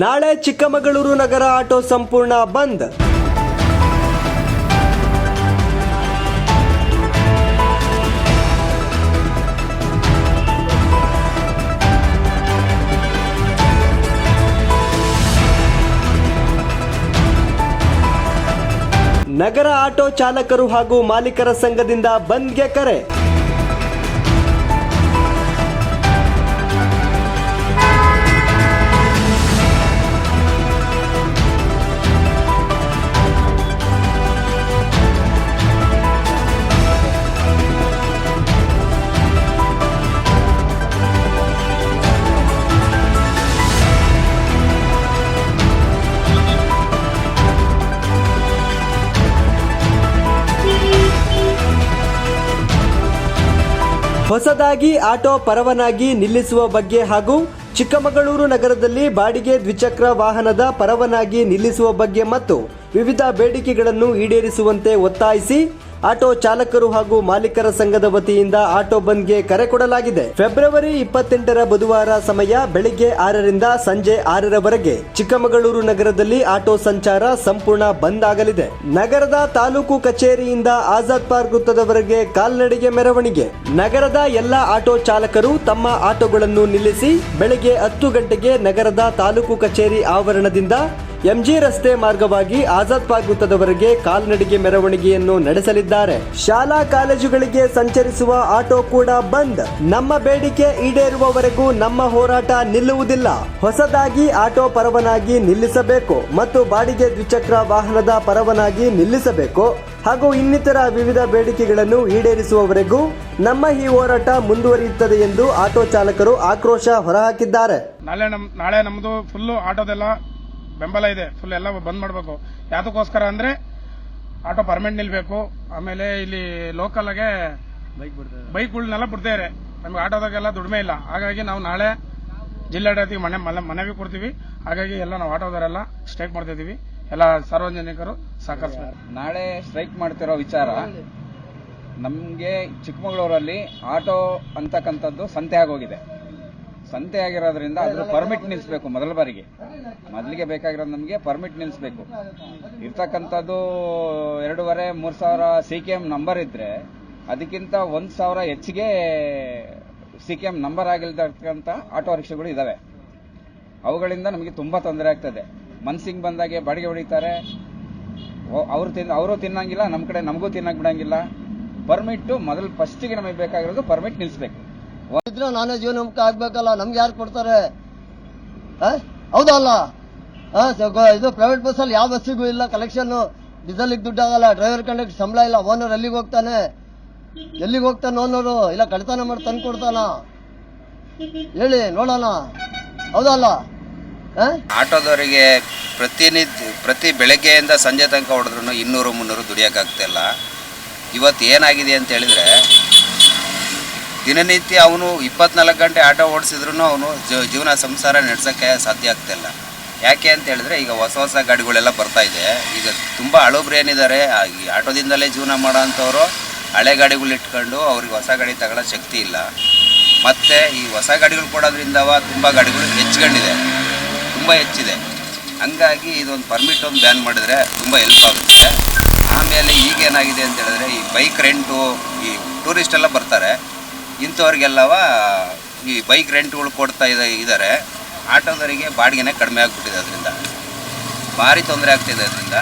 ನಾಳೆ ಚಿಕ್ಕಮಗಳೂರು ನಗರ ಆಟೋ ಸಂಪೂರ್ಣ ಬಂದ್. ನಗರ ಆಟೋ ಚಾಲಕರು ಹಾಗೂ ಮಾಲೀಕರ ಸಂಘದಿಂದ ಬಂದ್ಗೆ ಕರೆ. ಹೊಸದಾಗಿ ಆಟೋ ಪರವನಾಗಿ ನಿಲ್ಲಿಸುವ ಬಗ್ಗೆ ಹಾಗೂ ಚಿಕ್ಕಮಗಳೂರು ನಗರದಲ್ಲಿ ಬಾಡಿಗೆ ದ್ವಿಚಕ್ರ ವಾಹನದ ಪರವನಾಗಿ ನಿಲ್ಲಿಸುವ ಬಗ್ಗೆ ಮತ್ತು ವಿವಿಧ ಬೇಡಿಕೆಗಳನ್ನು ಈಡೇರಿಸುವಂತೆ ಒತ್ತಾಯಿಸಿ ಆಟೋ ಚಾಲಕರು ಹಾಗೂ ಮಾಲೀಕರ ಸಂಘದ ವತಿಯಿಂದ ಆಟೋ ಬಂದ್ಗೆ ಕರೆ ಕೊಡಲಾಗಿದೆ. ಫೆಬ್ರವರಿ ಇಪ್ಪತ್ತೆಂಟರ ಬುಧವಾರ ಸಮಯ ಬೆಳಿಗ್ಗೆ ಆರರಿಂದ ಸಂಜೆ ಆರರವರೆಗೆ ಚಿಕ್ಕಮಗಳೂರು ನಗರದಲ್ಲಿ ಆಟೋ ಸಂಚಾರ ಸಂಪೂರ್ಣ ಬಂದ್ ಆಗಲಿದೆ. ನಗರದ ತಾಲೂಕು ಕಚೇರಿಯಿಂದ ಆಜಾದ್ ಪಾರ್ಕ್ ವೃತ್ತದವರೆಗೆ ಕಾಲ್ನಡಿಗೆ ಮೆರವಣಿಗೆ. ನಗರದ ಎಲ್ಲ ಆಟೋ ಚಾಲಕರು ತಮ್ಮ ಆಟೋಗಳನ್ನು ನಿಲ್ಲಿಸಿ ಬೆಳಗ್ಗೆ ಹತ್ತು ಗಂಟೆಗೆ ನಗರದ ತಾಲೂಕು ಕಚೇರಿ ಆವರಣದಿಂದ ಎಂಜಿ ರಸ್ತೆ ಮಾರ್ಗವಾಗಿ ಆಜಾದ್ ಪಾರ್ಕ್ ವೃತ್ತದವರೆಗೆ ಕಾಲ್ನಡಿಗೆ ಮೆರವಣಿಗೆಯನ್ನು ನಡೆಸಲಿದ್ದಾರೆ. ಶಾಲಾ ಕಾಲೇಜುಗಳಿಗೆ ಸಂಚರಿಸುವ ಆಟೋ ಕೂಡ ಬಂದ್. ನಮ್ಮ ಬೇಡಿಕೆ ಈಡೇರುವವರೆಗೂ ನಮ್ಮ ಹೋರಾಟ ನಿಲ್ಲುವುದಿಲ್ಲ. ಹೊಸದಾಗಿ ಆಟೋ ಪರವನಾಗಿ ನಿಲ್ಲಿಸಬೇಕು ಮತ್ತು ಬಾಡಿಗೆ ದ್ವಿಚಕ್ರ ವಾಹನದ ಪರವನಾಗಿ ನಿಲ್ಲಿಸಬೇಕು. ಹಾಗೂ ಇನ್ನಿತರ ವಿವಿಧ ಬೇಡಿಕೆಗಳನ್ನು ಈಡೇರಿಸುವವರೆಗೂ ನಮ್ಮ ಈ ಹೋರಾಟ ಮುಂದುವರಿಯುತ್ತದೆ ಎಂದು ಆಟೋ ಚಾಲಕರು ಆಕ್ರೋಶ ಹೊರಹಾಕಿದ್ದಾರೆ. ನಾಳೆ ನಾಳೆ ನಮ್ದು ಫುಲ್ಲು ಆಟೋದೆಲ್ಲ ಬೆಂಬಲ ಇದೆ. ಫುಲ್ ಎಲ್ಲ ಬಂದ್ ಮಾಡಬೇಕು. ಯಾತಕ್ಕೋಸ್ಕರ ಅಂದ್ರೆ ಆಟೋ ಪರ್ಮನೆಂಟ್ ನಿಲ್ಬೇಕು. ಆಮೇಲೆ ಇಲ್ಲಿ ಲೋಕಲ್ ಆಗಿ ಬೈಕ್ಗಳನ್ನೆಲ್ಲ ಬಿಡ್ತಾರೆ ನಮ್ಗೆ ಆಟೋದಾಗೆಲ್ಲ ದುಡಿಮೆ ಇಲ್ಲ. ಹಾಗಾಗಿ ನಾವು ನಾಳೆ ಜಿಲ್ಲಾಡಳಿತಕ್ಕೆ ಮನೆ ಮನೆ- ಮನವಿ ಕೊಡ್ತೀವಿ. ಹಾಗಾಗಿ ಎಲ್ಲ ನಾವು ಆಟೋದವರೆಲ್ಲ ಸ್ಟ್ರೈಕ್ ಮಾಡ್ತಾ ಇದೀವಿ ಎಲ್ಲ ಸಾರ್ವಜನಿಕರು ಸಹಕರಿಸಬೇಕು. ನಾಳೆ ಸ್ಟ್ರೈಕ್ ಮಾಡ್ತಿರೋ ವಿಚಾರ ನಮಗೆ ಚಿಕ್ಕಮಗಳೂರಲ್ಲಿ ಆಟೋ ಅಂತಕ್ಕಂಥದ್ದು ಸಂತೆ ಆಗೋಗಿದೆ. ಸಂತೆ ಆಗಿರೋದ್ರಿಂದ ಅದ್ರ ಪರ್ಮಿಟ್ ನಿಲ್ಲಿಸಬೇಕು ಮೊದಲ ಬಾರಿಗೆ. ಮೊದಲಿಗೆ ಬೇಕಾಗಿರೋದು ನಮಗೆ ಪರ್ಮಿಟ್ ನಿಲ್ಲಿಸಬೇಕು ಇರ್ತಕ್ಕಂಥದ್ದು ಎರಡೂವರೆ ಮೂರು ಸಾವಿರ ಸಿ ಕೆ ಎಂ ನಂಬರ್ ಇದ್ರೆ ಅದಕ್ಕಿಂತ ಒಂದು ಸಾವಿರ ಹೆಚ್ಚಿಗೆ ಸಿ ಕೆ ಎಂ ನಂಬರ್ ಆಗಿಲ್ದಿರ್ತಕ್ಕಂಥ ಆಟೋ ರಿಕ್ಷಾಗಳು ಇದಾವೆ. ಅವುಗಳಿಂದ ನಮಗೆ ತುಂಬಾ ತೊಂದರೆ ಆಗ್ತದೆ. ಮನ್ಸಿಗೆ ಬಂದಾಗೆ ಬಾಡಿಗೆ ಹೊಡಿತಾರೆ. ಅವರು ತಿನ್ ಅವರು ತಿನ್ನಂಗಿಲ್ಲ ನಮ್ಮ ಕಡೆ ನಮಗೂ ತಿನ್ನಕ್ಕೆ ಬಿಡಂಗಿಲ್ಲ. ಪರ್ಮಿಟ್ ಮೊದಲು ಫಸ್ಟಿಗೆ ನಮಗೆ ಬೇಕಾಗಿರೋದು ಪರ್ಮಿಟ್ ನಿಲ್ಲಿಸ್ಬೇಕು ಇದ್ರೆ ನಾನೇ ಜೀವನಮುಖ ಆಗ್ಬೇಕಲ್ಲ, ನಮ್ಗೆ ಯಾರು ಕೊಡ್ತಾರೆ? ಹೌದಲ್ಲ? ಅಲ್ಲ ಇದು ಪ್ರೈವೇಟ್ ಬಸ್ಸಲ್ಲಿ ಯಾವ ಬಸ್ಸಿಗೂ ಇಲ್ಲ ಕಲೆಕ್ಷನ್ ಡೀಸೆಲ್ಗೆ ದುಡ್ಡು ಆಗಲ್ಲ ಡ್ರೈವರ್ ಕಂಡಕ್ಟರ್ ಸಂಬಳ ಇಲ್ಲ ಓನರ್ ಅಲ್ಲಿಗೆ ಹೋಗ್ತಾನೆ. ಎಲ್ಲಿಗೆ ಹೋಗ್ತಾನೆ ಓನರು ಇಲ್ಲ ಕಳ್ತನ ಮಾಡಿ ತಂದು ಕೊಡ್ತಾನ. ಹೇಳಿ, ನೋಡೋಣ. ಹೌದಲ್ಲ? ಆಟೋದವರಿಗೆ ಪ್ರತಿನಿತ್ಯ ಪ್ರತಿ ಬೆಳಗ್ಗೆಯಿಂದ ಸಂಜೆ ತನಕ ಹೊಡೆದ್ರು ಇನ್ನೂರು ಮುನ್ನೂರು ದುಡಿಯೋಕ್ಕಾಗ್ತಿಲ್ಲ ಇವತ್ತು ಏನಾಗಿದೆ ಅಂತ ಹೇಳಿದ್ರೆ ದಿನನಿತ್ಯ ಅವನು ಇಪ್ಪತ್ನಾಲ್ಕು ಗಂಟೆ ಆಟೋ ಓಡಿಸಿದ್ರು ಅವನು ಜೀವನ ಸಂಸಾರ ನಡೆಸೋಕ್ಕೆ ಸಾಧ್ಯ ಆಗ್ತಿಲ್ಲ. ಯಾಕೆ ಅಂತ ಹೇಳಿದ್ರೆ ಈಗ ಹೊಸ ಹೊಸ ಗಾಡಿಗಳೆಲ್ಲ ಬರ್ತಾ ಇದೆ. ಈಗ ತುಂಬ ಹಳಬ್ರು ಏನಿದ್ದಾರೆ ಈ ಆಟೋದಿಂದಲೇ ಜೀವನ ಮಾಡೋ ಅಂಥವ್ರು ಹಳೆ ಗಾಡಿಗಳು ಇಟ್ಕೊಂಡು ಅವ್ರಿಗೆ ಹೊಸ ಗಾಡಿ ತಗೊಳ್ಳೋ ಶಕ್ತಿ ಇಲ್ಲ. ಮತ್ತು ಈ ಹೊಸ ಗಾಡಿಗಳು ಕೊಡೋದ್ರಿಂದ ತುಂಬ ಗಾಡಿಗಳು ಹೆಚ್ಕೊಂಡಿದೆ ತುಂಬ ಹೆಚ್ಚಿದೆ. ಹಂಗಾಗಿ ಇದೊಂದು ಪರ್ಮಿಟ್ ಒಂದು ಬ್ಯಾನ್ ಮಾಡಿದ್ರೆ ತುಂಬ ಹೆಲ್ಪ್ ಆಗುತ್ತೆ. ಆಮೇಲೆ ಈಗೇನಾಗಿದೆ ಅಂತ ಹೇಳಿದ್ರೆ ಈ ಬೈಕ್ ರೆಂಟು ಈ ಟೂರಿಸ್ಟ್ ಎಲ್ಲ ಬರ್ತಾರೆ. ಇಂಥವ್ರಿಗೆಲ್ಲವ ಈ ಬೈಕ್ ರೆಂಟ್ಗಳು ಕೊಡ್ತಾ ಇದೆ ಇದ್ದಾರೆ ಆಟೋದವರಿಗೆ ಬಾಡಿಗೆನೇ ಕಡಿಮೆ ಆಗಿಬಿಟ್ಟಿದೆ ಅದರಿಂದ. ಭಾರಿ ತೊಂದರೆ ಆಗ್ತಿದೆ ಅದರಿಂದ.